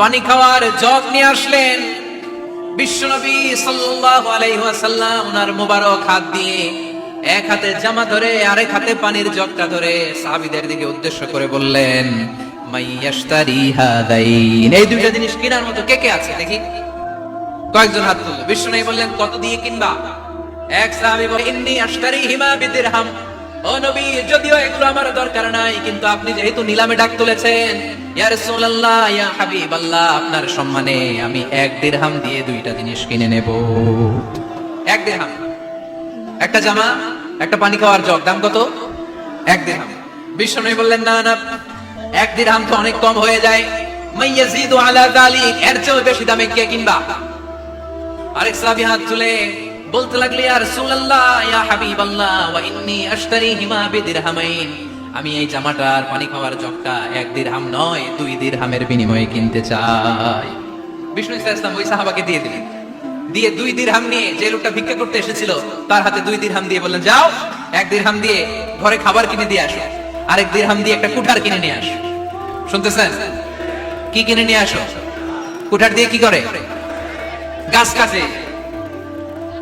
পানি খাওয়ার জগ নিয়ে আসলেন। বিশ্বনবী সাল্লাল্লাহু ওনার মোবারক হাত দিয়ে এক হাতে জামা ধরে, আরেক হাতে পানির জগটা ধরে সাহাবীদের দিকে উদ্দেশ্য করে বললেন এই দুইটা জিনিস কেনার মতো কে কে আছে দেখি? কয়েকজন হাত তুললো। বললেন, কত দিয়ে কিনবা? এক বলে, ইন্নী হিমা বিদিরহাম। ও নবী, যদিও এগুলো আমার দরকার নাই, কিন্তু আপনি যেহেতু নিলামে ডাক তুলেছেন আপনার সম্মানে আমি এক দিরহাম দিয়ে দুইটা জিনিস কিনে নেব। এক দিরহাম। একটা জামা, একটা পানি খাওয়ার জগ, দাম কত? এক দিরহাম। বিষ্ণু বললেন, না না, এক দিরহাম তো অনেক কম হয়ে যায়। কে কিনবা? ইয়া আমি এই জামাটার পানি খাওয়ার জগটা এক দিরহাম নয়, দুই দিরহামের বিনিময়ে কিনতে চাই। বিষ্ণু ইসলাম ওই সাহাবাকে দিয়ে দিলেন। দিয়ে দুই দিরহাম নিয়ে যে লোকটা ভিক্ষা করতে এসেছিল, তার হাতে দুই দিরহাম দিয়ে বললেন, যাও, এক দিরহাম দিয়ে ঘরে খাবার কিনে দিয়ে আসো, আরেক দিরহাম দিয়ে একটা কুঠার কিনে নিয়ে আসো। শুনতেছেন? কি কিনে নিয়ে আসো? কুঠার দিয়ে কি করে? গাছ কাটে।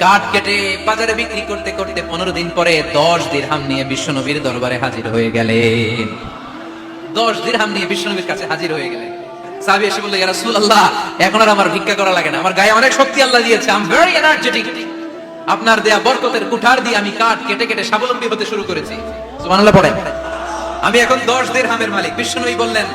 কাঠ কেটে বাজারে বিক্রি করতে করতে পনেরো দিন পরে দশ দিরহাম নিয়ে বিশ্বনবীর দরবারে হাজির হয়ে গেলেন দশ দিরহাম নিয়ে বিশ্বনবীর কাছে হাজির হয়ে গেলেন সাহাবি এসে বললো রাসূল আল্লাহ এখন আর আমার ভিক্ষা করা লাগে না আমার গায়ে অনেক শক্তি আল্লাহ দিয়েছে আই এম ভেরি এনার্জেটিক আপনার দেয়া বরকতের কুঠার দিয়ে আমি কাঠ কেটে কেটে স্বাবলম্বী হতে শুরু করেছি সুবহানাল্লাহ পড়েন আমি এখন দশ দিরহামের মালিক বিশ্বনবী বললেন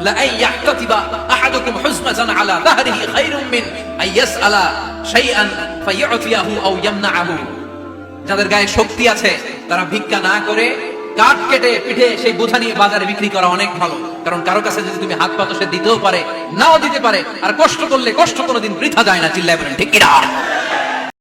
لأن يحتطب أحدكم حزمة على ظهره خير من أن يسأل شيئا فيعطيه أو يمنعه যাদের গায়ে শক্তি আছে, তারা ভিক্ষা না করে কাঠ কেটে পিঠে সেই বোঝা নিয়ে বাজারে বিক্রি করা অনেক ভালো। কারণ কারও কাছে যদি তুমি হাত পাতো সে দিতেও পারে, নাও দিতে পারে, আর কষ্ট করলে কষ্ট কোনোদিন বৃথা যায় না, চিল্লায় বলেন, ঠিক কিনা?